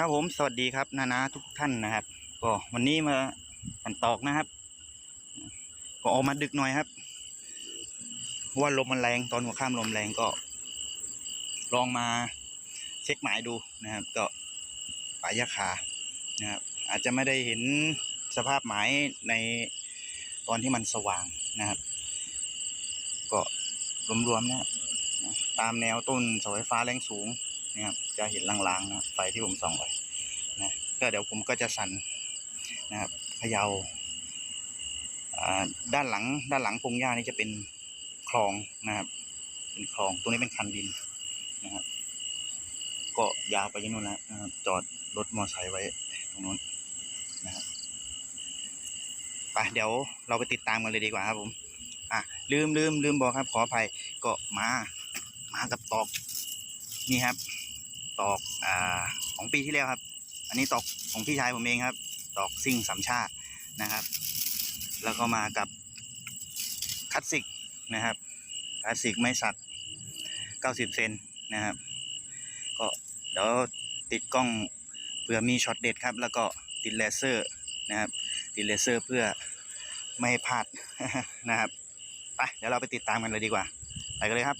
ครับผมสวัสดีครับนานาทุกท่านนะครับ ก็วันนี้มาปั่นตอกนะครับ ก็ออกมาดึกหน่อยครับว่าลมมันแรงตอนหัวข้ามลมแรงก็ ลองมาเช็คหมายดูนะครับ ก็ป่ายาคานะครับ อาจจะไม่ได้เห็นสภาพหมายในตอนที่มันสว่างนะครับ ก็รวมๆนะครับตามแนวต้นเสาไฟฟ้าแรงสูง นะครับจะเห็นลางๆนะไฟที่ผมส่องไปนะก็เดี๋ยวผมก็จะสั่นนะครับพะเยา่าด้านหลังด้านหลังพงหญ้านี่จะเป็นคลองนะครับ เป็นคลองตรงนี้เป็นคันดินนะครับ ก็ยาวไปยังนู้นแล้วนะจอดรถมอเตอร์ไซค์ไว้ตรงนู้นนะครับไปเดี๋ยวเราไปติดตามกันเลยดีกว่าครับผมอะลืมลืมลืมบอกครับขออภัยก็มา มากับตอกนี่ครับ ตอกอ่าของปีที่แล้วครับ อันนี้ตอกของพี่ชายผมเองครับ ตอกซิ่งสามชาตินะครับ แล้วก็มากับคัตสิกนะครับคัตสิกไม่สักเก้าสิบเซนนะครับ ก็เดี๋ยวติดกล้องเผื่อมีช็อตเด็ดครับ แล้วก็ติดเลเซอร์นะครับ ติดเลเซอร์เพื่อไม่ให้พลาดนะครับ ไป เดี๋ยวเราไปติดตามกันเลยดีกว่า ไปกันเลยครับ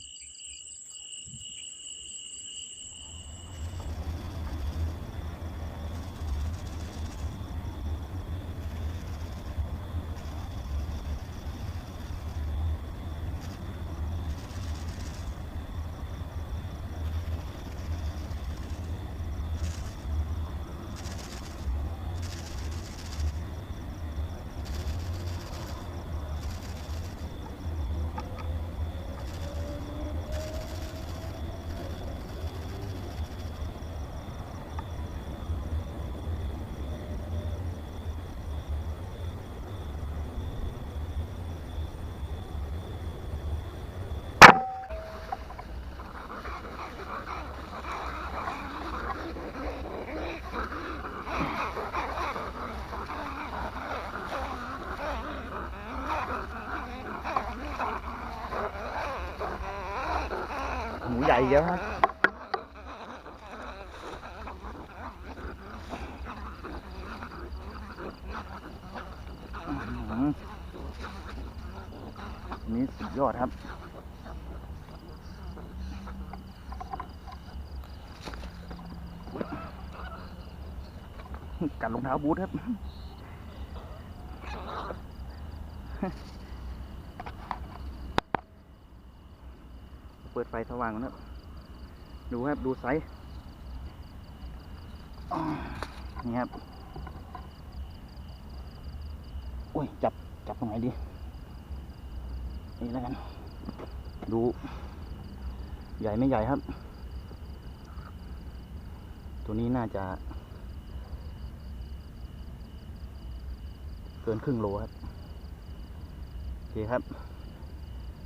หมูใหญ่เยอะครับนนี้สุดยอดครับ กัดรองเท้าบูทครับ เปิดไฟสว่างนครับดูครับ ดูไซส์นี่ครับโอ้ย จับ จับตรงไหนดี นี่แล้วกัน ดู ใหญ่ไม่ใหญ่ครับ ตัวนี้น่าจะ เกินครึ่งโลครับ โอเคครับ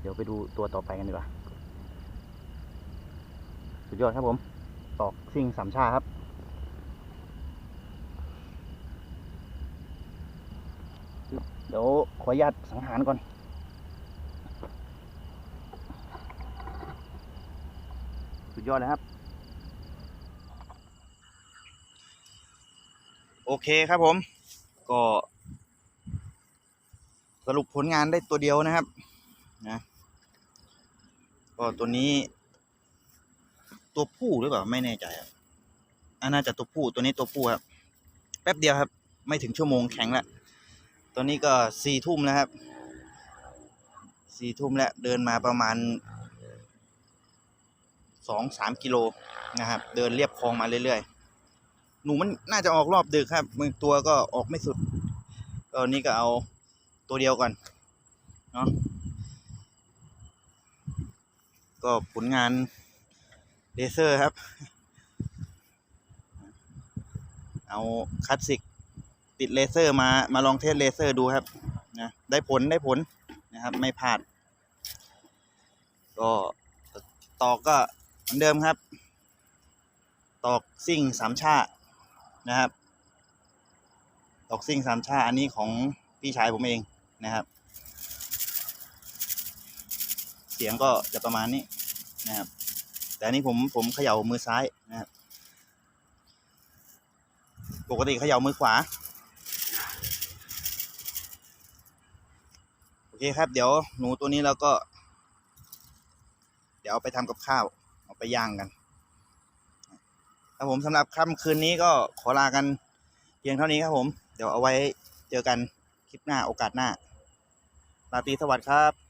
เดี๋ยวไปดูตัวต่อไปกันดีกว่า สุดยอดครับผม ตอกซิ่งสามชาครับ เดี๋ยวขออนุญาตสังหารก่อนสุดยอดเลยครับ โอเคครับผม ก็ สรุปผลงานได้ตัวเดียวนะครับนะก็ตัวนี้ ตัวผู้หรือเปล่าไม่แน่ใจครับอันน่าจะตัวผู้ตัวนี้ตัวผู้ครับแป๊บเดียวครับ ไม่ถึงชั่วโมงแข็งแล้วตัวนี้ก็สี่ทุ่มแล้วครับสี่ทุ่มแล้วเดินมาประมาณสองสามกิโลนะครับ เดินเรียบคลองมาเรื่อยๆ หนูมันน่าจะออกรอบดึกครับบางตัวก็ออกไม่สุดตอนนี้ก็เอาตัวเดียวก่อนเนาะก็ผลงาน เลเซอร์ครับ เอาคลาสสิกติดเลเซอร์มามาลองเทสเลเซอร์ดูครับนะได้ผลได้ผลนะครับ ไม่พลาด ก็ตอกก็เหมือนเดิมครับ ตอกซิ่งสามชานะครับ ตอกซิ่งสามชาอันนี้ของพี่ชายผมเองนะครับ เสียงก็จะประมาณนี้นะครับ แต่อันนี้ผมผมเขย่ามือซ้ายนะครับปกติเขย่ามือขวา โอเคครับ เดี๋ยวหนูตัวนี้เราก็ เดี๋ยวเอาไปทำกับข้าว เอาไปย่างกันครับผมสำหรับค่ำคืนนี้ก็ขอลากันเพียงเท่านี้ครับผม เดี๋ยวเอาไว้เจอกันคลิปหน้าโอกาสหน้า ราตรีสวัสดิ์ครับ